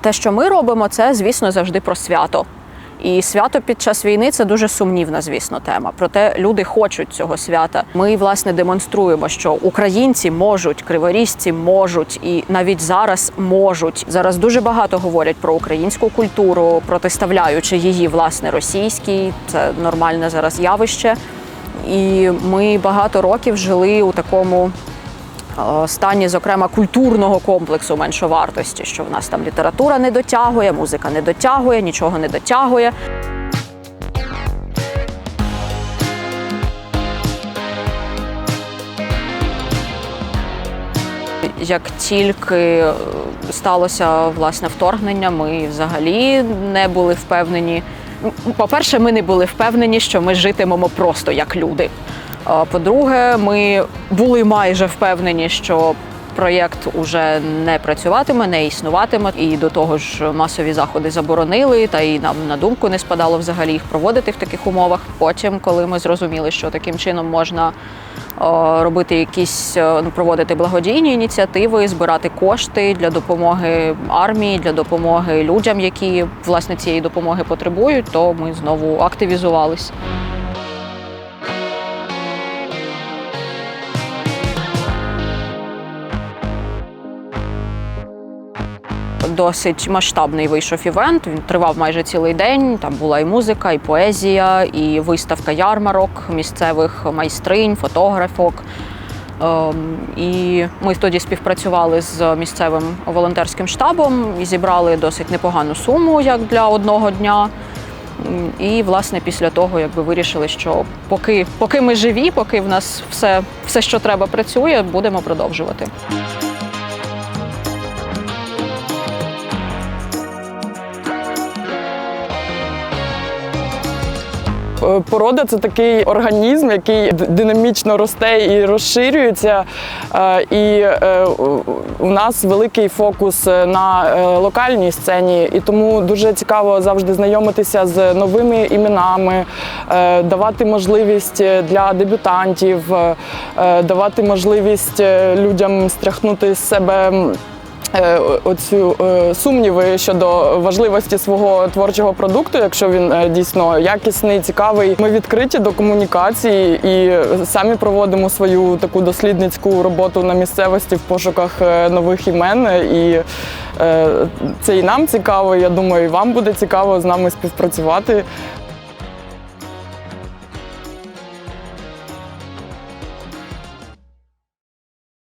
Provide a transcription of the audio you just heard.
Те, що ми робимо, це, звісно, завжди про свято. І свято під час війни це дуже сумнівна, звісно, тема. Проте люди хочуть цього свята. Ми власне демонструємо, що українці можуть, криворізці можуть, і навіть зараз можуть. Зараз дуже багато говорять про українську культуру, протиставляючи її власне російській. Це нормальне зараз явище. І ми багато років жили у такому стані, зокрема, культурного комплексу меншовартості, що в нас там література не дотягує, музика не дотягує, нічого не дотягує. Як тільки е, сталося власне вторгнення, ми взагалі не були впевнені. По-перше, ми не були впевнені, що ми житимемо просто як люди. По-друге, ми були майже впевнені, що проєкт уже не працюватиме, не існуватиме. І до того ж масові заходи заборонили, та і нам на думку не спадало взагалі їх проводити в таких умовах. Потім, коли ми зрозуміли, що таким чином можна робити якісь ну, проводити благодійні ініціативи, збирати кошти для допомоги армії, для допомоги людям, які власне цієї допомоги потребують, то ми знову активізувались. Досить масштабний вийшов івент. Він тривав майже цілий день. Там була і музика, і поезія, і виставка ярмарок місцевих майстринь, фотографок. Ем, І ми тоді співпрацювали з місцевим волонтерським штабом і зібрали досить непогану суму як для одного дня. І власне після того, якби вирішили, що поки, поки ми живі, поки в нас все, все, що треба, працює, будемо продовжувати. Порода це такий організм, який динамічно росте і розширюється. Е, І е, у- нас великий фокус на е, локальній сцені, і тому дуже цікаво завжди знайомитися з новими іменами, е, давати можливість для дебютантів, е, давати можливість е, людям стряхнути з себе. Е, оцю е, сумніви щодо важливості свого творчого продукту, якщо він е, дійсно якісний, цікавий. Ми відкриті до комунікації і самі проводимо свою таку дослідницьку роботу на місцевості в пошуках нових імен. І це і нам цікаво. Я думаю, і вам буде цікаво з нами співпрацювати.